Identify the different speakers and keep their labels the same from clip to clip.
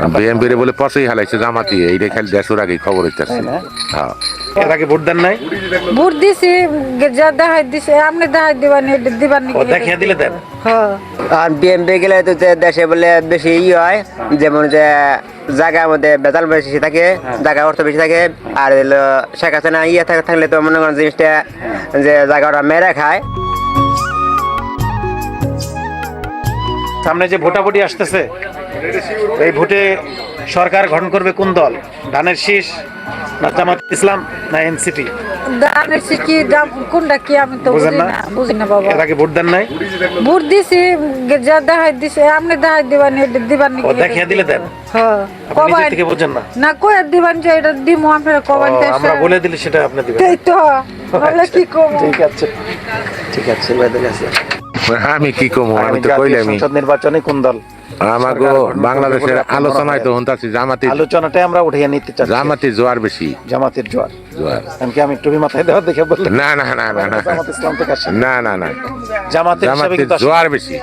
Speaker 1: বলে পচেই হালাইছে জামাতি এইটা খালি দেশের আগে খবর হইতেছে। হ্যাঁ।
Speaker 2: এর আগে ভোট দেন নাই?
Speaker 3: ভোট দিছি যা দেখাই দিছে আপনি দেখাই দিবানি এটা দিবানি
Speaker 2: ও দেখিয়ে দিলে দেন?
Speaker 3: হ্যাঁ।
Speaker 4: আর বিএমপি গেলে তো দেশে বলে বেশি ই হয় যেমন যে জায়গার মধ্যে বেতাল বেশি থাকে জায়গা অর্থ বেশি থাকে আর হলো শেখ হাসিনা ইয়ে থাক- থাকলে তো মনে করেন জিনিসটা যে জায়গাটা মেরে খায়।
Speaker 2: সামনে যে ভোটাভুটি আসতেছে এই ভোটে সরকার গঠন করবে কোন দল? ধানের শীষ না জামাত ইসলাম না এনসিপি?
Speaker 3: দানের কি কোনটা কি আমি তো বুঝি
Speaker 2: না?
Speaker 3: না বুঝি না বাবা।
Speaker 2: এর আগে ভোট দেন নাই?
Speaker 3: ভোট দিছি যা দেখাই দিছে আপনি দেখাই দিবানি এটা দিবানি
Speaker 2: ও দেখিয়ে দিলে দেন?
Speaker 3: হ্যাঁ কবাই
Speaker 2: থেকে বোঝেন না।
Speaker 3: না কই দিবান যে এটা দিমু আপনারা
Speaker 2: ও,
Speaker 3: কবাই
Speaker 2: আমরা বলে দিলে সেটা আপনি দিবেন।
Speaker 3: এই তো কি কম?
Speaker 2: ঠিক আছে। ঠিক আছে
Speaker 1: আমি কি কমু? আমি তো
Speaker 2: জাতীয়
Speaker 1: কইলামই।
Speaker 2: সংসদ নির্বাচনে কোন দল?
Speaker 1: আমাকে বাংলাদেশের আলোচনায় তো হন্তাছি জামাতি
Speaker 2: আলোচনাটাই আমরা উঠিয়ে নিতে চাচ্ছি।
Speaker 1: জামাতি জোয়ার বেশি।
Speaker 2: জামাতের জোয়ার।
Speaker 1: জোয়ার।
Speaker 2: আমি টুপি মাথায় দেওয়া দেখে বললাম।
Speaker 1: না না না না না।
Speaker 2: জামাত ইসলাম থেকে আসছে
Speaker 1: না না না।
Speaker 2: জামাতের
Speaker 1: জামাতের জোয়ার বেশি।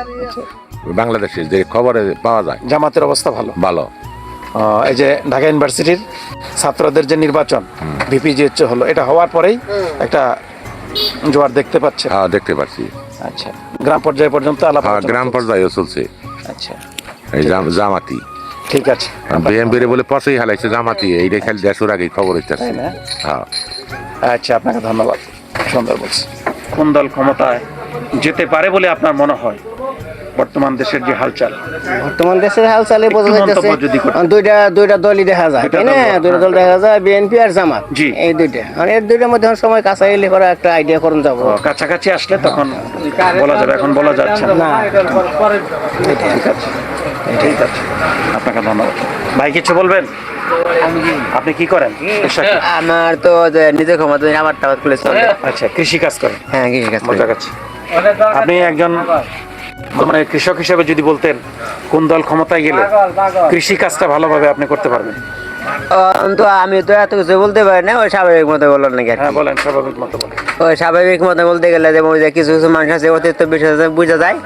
Speaker 1: বাংলাদেশে যে খবরে পাওয়া যায়।
Speaker 2: জামাতের অবস্থা ভালো।
Speaker 1: ভালো।
Speaker 2: এই যে ঢাকা ইউনিভার্সিটির ছাত্রদের যে নির্বাচন ভিপি যে হচ্ছে হলো। এটা হওয়ার পরেই একটা জোয়ার দেখতে পাচ্ছে।
Speaker 1: হ্যাঁ দেখতে পাচ্ছি।
Speaker 2: আচ্ছা। গ্রাম পর্যায়ে পর্যন্ত আলাপ
Speaker 1: হ্যাঁ গ্রাম
Speaker 2: চলছে।
Speaker 1: পর্যায়েও চলছে।
Speaker 2: আচ্ছা।
Speaker 1: এই জামাতি।
Speaker 2: ঠিক আছে।
Speaker 1: বিএমপির বলে পচেই হালাইছে জামাতি এইটা খালি দেশের আগে খবর হইতেছে। হ্যাঁ।
Speaker 2: আচ্ছা আপনাকে ধন্যবাদ। সুন্দর বলছি। কোন দল ক্ষমতায় যেতে পারে বলে আপনার মনে হয়? বর্তমান দেশের যে হালচাল।
Speaker 4: বর্তমান দেশের হাল চালে বোঝা
Speaker 2: করতেন।
Speaker 4: দুইটা দুইটা দলই দেখা যায় তাই না?
Speaker 2: দল, হ্যাঁ।
Speaker 4: দুইটা দল দেখা যায় বিএনপি আর জামাত।
Speaker 2: জি।
Speaker 4: এই দুইটা। আর এর দুইটার মধ্যে সময় কাছে এলে পরে একটা আইডিয়া করুন যাব।
Speaker 2: কাছাকাছি আসলে তখন বলা যাবে এখন বলা যাচ্ছে না। ঠিক আছে। ঠিক আছে আপনাকে ধন্যবাদ। ভাই কিছু বলবেন? আপনি কি করেন?
Speaker 4: আমার তো যে ক্ষমতা নেই, আমার টাকা খুলে চলে।
Speaker 2: আচ্ছা কৃষি কাজ করেন?
Speaker 4: হ্যাঁ কৃষি কাজ করি।
Speaker 2: আপনি একজন মানে কৃষক হিসেবে যদি বলতেন কোন দল ক্ষমতায় গেলে কৃষি কাজটা ভালোভাবে আপনি করতে পারবেন?
Speaker 4: তো আমি তো এত কিছু বলতে পারি না ওই স্বাভাবিক মতো বলার নাকি
Speaker 2: হ্যাঁ বলেন স্বাভাবিক মতো বলেন।
Speaker 4: ওই স্বাভাবিক মতো বলতে গেলে যেমন ওই যে কিছু কিছু মানুষ আছে অতিরিক্ত বিষয় বোঝা যায়।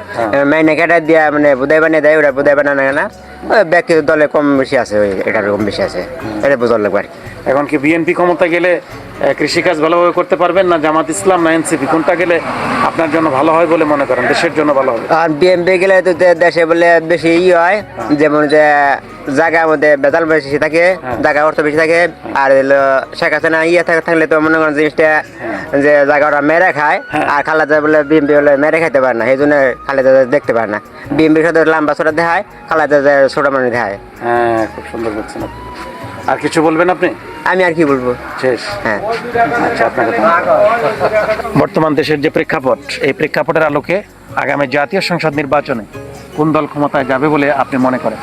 Speaker 4: মাইনে কেটে দিয়া মানে বুধাই বানিয়ে দেয় ওরা বুধাই বানানো না ওই ব্যক্তি দলে কম বেশি আছে ওই এটার কম বেশি আছে। এটা বোঝার লাগবে আর কি।
Speaker 2: এখন কি বিএনপি ক্ষমতা গেলে কৃষিকাজ ভালোভাবে করতে পারবেন না জামাত ইসলাম না এনসিপি কোনটা গেলে আপনার জন্য ভালো হয় বলে মনে করেন? দেশের জন্য ভালো হবে।
Speaker 4: আর বিএমপি গেলে তো দেশে বলে বেশি ই হয় যেমন যে জায়গার মধ্যে বেতাল বেশি থাকে জায়গা অর্থ বেশি থাকে আর হলো শেখ হাসিনা ইয়ে থাক- থাকলে তো মনে করেন জিনিসটা যে জায়গা ওরা মেরে খায় আর খালেদা বলে বিএমপি বলে মেরে খাইতে পারে না সেই জন্য খালেদা দেখতে পারে না। বিএমপির সাথে লম্বা ছোটা দেখায় খালেদা ছোট মানুষ দেখায়।
Speaker 2: হ্যাঁ খুব সুন্দর বলছেন আর কিছু বলবেন আপনি?
Speaker 4: আমি আর কি বলব?
Speaker 2: শেষ।
Speaker 4: হ্যাঁ।
Speaker 2: আচ্ছা আপনাকে বর্তমান দেশের যে প্রেক্ষাপট এই প্রেক্ষাপটের আলোকে আগামী জাতীয় সংসদ নির্বাচনে কোন দল ক্ষমতায় যাবে বলে আপনি মনে করেন?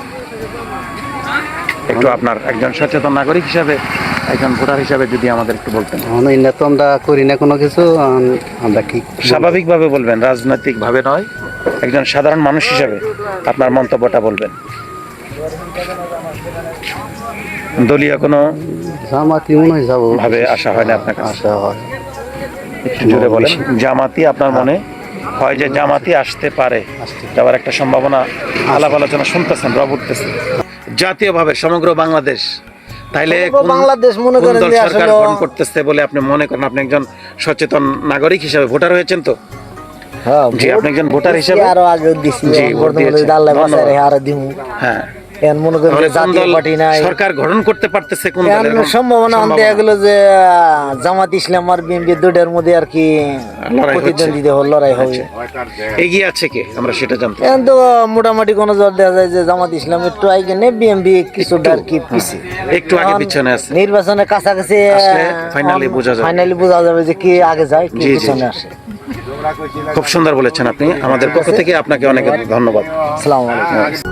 Speaker 2: একটু আপনার একজন সচেতন নাগরিক হিসাবে একজন ভোটার হিসাবে যদি আমাদের একটু বলতেন।
Speaker 5: না তো আমরা করি না কোনো কিছু আমরা কি
Speaker 2: স্বাভাবিকভাবে বলবেন রাজনৈতিকভাবে নয় একজন সাধারণ মানুষ হিসাবে আপনার মন্তব্যটা বলবেন। দলীয় কোনো
Speaker 5: জামাতি মনে
Speaker 2: ভাবে আসা হয় না আপনার
Speaker 5: আশা হয়।
Speaker 2: বলেন। জামাতি আপনার মনে হয় যে জামাতি আসতে পারে? যাওয়ার একটা সম্ভাবনা আলাপ আলোচনা শুনতেছেন রব উঠতেছে। জাতীয়ভাবে সমগ্র বাংলাদেশ তাইলে
Speaker 5: বাংলাদেশ মনে করেন
Speaker 2: সরকার গঠন করতেছে বলে আপনি মনে করেন? আপনি একজন সচেতন নাগরিক হিসাবে ভোটার হয়েছেন তো?
Speaker 5: হ্যাঁ
Speaker 2: জি আপনি একজন ভোটার হিসাবে?
Speaker 5: আরও আগে দিছি।
Speaker 2: জি, ভোট।
Speaker 5: আল্লাহ দিমু।
Speaker 2: হ্যাঁ।
Speaker 5: মনে করেন
Speaker 2: কোন
Speaker 5: জাতীয় পার্টি নাই।
Speaker 2: সরকার গঠন করতে পারতেছে কোন দল
Speaker 5: এখন
Speaker 2: এরকম
Speaker 5: সম্ভাবনা। আনতে
Speaker 2: সম্ভাবনা?
Speaker 5: যে জামাত ইসলাম আর বিএনপি দুটার মধ্যে আর কি প্রতিদ্বন্দ্বিতা হল লড়াই হবে।
Speaker 2: এগিয়ে আছে কে? আমরা সেটা জানতে
Speaker 5: এখন মোটামুটি কোনো জোর দেওয়া যায় যে জামাত ইসলাম একটু আগে নে বিএনপি কিছুটা আর কি পিছিয়ে
Speaker 2: একটু আগে পিছনে আছে।
Speaker 5: নির্বাচনের কাছাকাছি
Speaker 2: আসলে বোঝা যাবে।
Speaker 5: ফাইনালি বোঝা যাবে যে কি আগে যায় কি পিছনে আসে।
Speaker 2: খুব সুন্দর বলেছেন আপনি। আমাদের পক্ষ থেকে আপনাকে অনেক ধন্যবাদ।
Speaker 5: আসসালামু আলাইকুম।